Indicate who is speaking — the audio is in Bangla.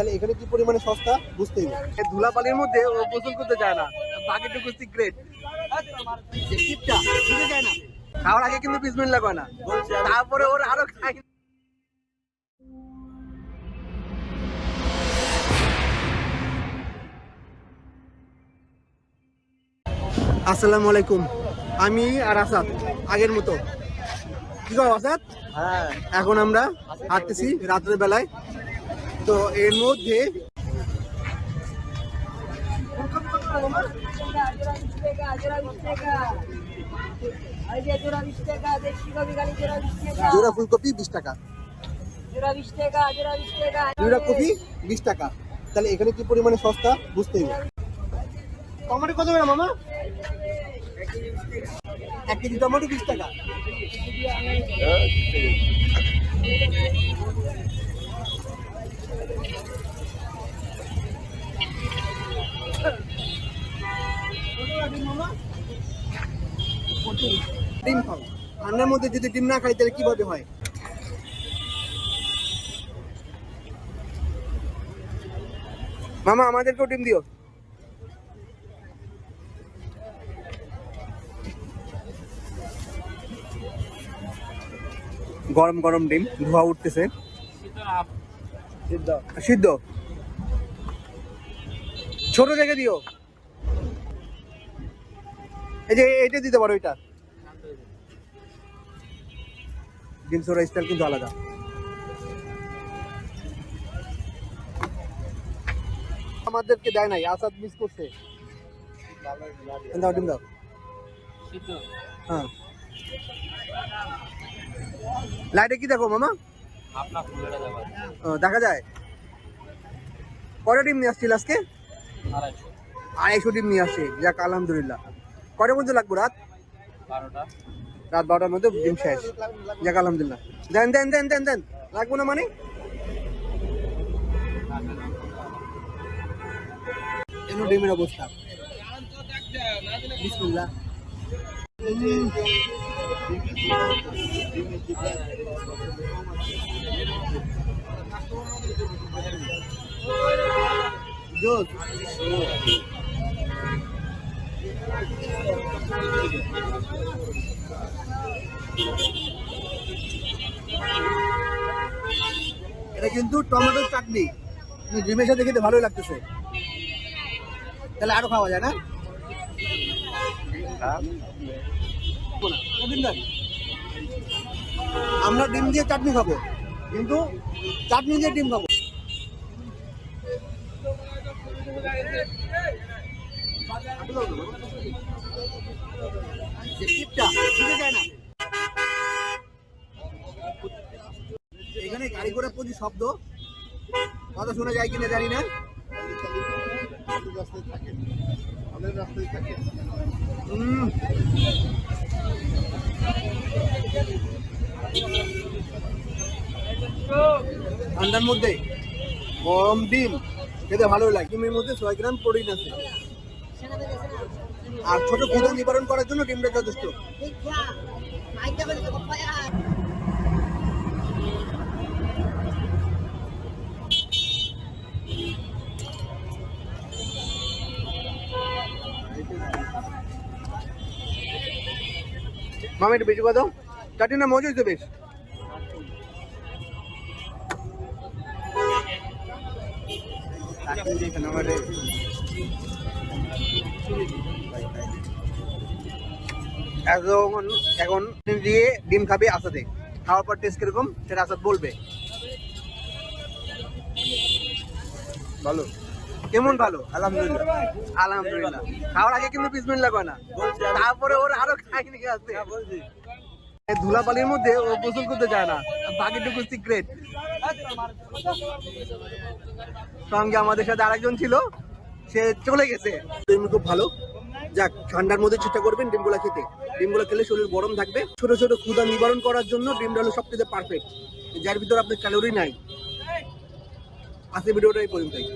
Speaker 1: তাহলে এখানে কি পরিমাণে সস্তা? বুঝতেই হবে ধুলাবালির মধ্যে ও গোসল করতে যায় না। বাকিটুকু সিক্রেট টিপটা যায় না। খাওয়ার আগে কিন্তু বিসমিল্লাহ করে না। তারপরে ওর আরও খাই আসসালামু আলাইকুম। আমি আর আসাদ আগের মতো। কি কর আসাদ?
Speaker 2: হ্যাঁ।
Speaker 1: এখন আমরা হাঁটতেছি রাত্রের বেলায়। তো এর মধ্যে জোড়া ফুলকপি বিশ টাকা। কপি বিশ টাকা। তাহলে এখানে কি পরিমাণে সস্তা? বুঝতেই টমেটো কত মামা? এক কেজি টমেটো বিশ টাকা। ডিম ঠান্ডার মধ্যে যদি ডিম না খাই, তাহলে কীভাবে হয়? মামা, আমাদেরকেও ডিম দিও। গরম গরম ডিম, ধোয়া উঠতেছে। সিদ্ধ। ছোট জায়গা দিও। এই যে এটা দিতে পারো এটা ডিম সোরা স্টাইল কিন্তু আলাদা। আমাদেরকে দেয় নাই আসাদ মিস করছে। দাও ডিম দাও। হ্যাঁ। লাইটে কি দেখো মামা? দেখা যায়। কটা ডিম নিয়ে আসছিল আজকে? আড়াইশো। ডিম নিয়ে আসছে। যাক আলহামদুলিল্লাহ। কটার মধ্যে লাগবো রাত? রাত বারোটার মধ্যে ডিম শেষ। যাক আলহামদুলিল্লাহ। দেন দেন দেন দেন দেন। লাগবো না মানে? ডিমের অবস্থা। বিসমিল্লাহ। এটা কিন্তু টমেটোর চাটনি। ডিমের সাথে খেতে ভালোই লাগতেছে। তাহলে আরও খাওয়া যায় না? রবীন্দ্র, আমরা ডিম দিয়ে চাটনি খাব কিন্তু চাটনি দিয়ে ডিম খাব। না। এখানে গাড়ি ঘোড়া প্রতি শব্দ কথা শোনা যায় কিনা জানি না। উম। ঠান্ডার মধ্যে গরম ডিম খেতে ভালো লাগে। ডিমের মধ্যে ছয় গ্রাম প্রোটিন আছে। আর ছোট ক্ষুদা নিবারণ করার জন্য ডিমটা যথেষ্ট। মামা, একটু বেশি কথা চাটনি না মজা হয়েছে বেশ। এখন এখন দিয়ে ডিম খাবে আসাদে। খাওয়ার পর টেস্ট কীরকম, সেটা আসাদ বলবে। ভালো কেমন ভালো? আলহামদুলিল্লাহ। আলহামদুলিল্লাহ। খাওয়ার আগে কিন্তু বিসমিল্লাহ করে না? তারপরে ওর আরও খাইনি আছে। ধুলাবালির মধ্যে ও গোসল করতে যায় না। বাকিটুকু সিক্রেট সঙ্গে আমাদের সাথে আরেকজন ছিল। সে চলে গেছে। ডিম খুব ভালো। যাক ঠান্ডার মধ্যে চেষ্টা করবেন ডিমগুলো খেতে। ডিমগুলো খেলে শরীর গরম থাকবে। ছোট ছোট ক্ষুদা নিবারণ করার জন্য ডিমটা হলো সবথেকে পারফেক্ট যার ভিতরে আপনার ক্যালোরি নাই। আজকে ভিডিওটা এই পর্যন্তই।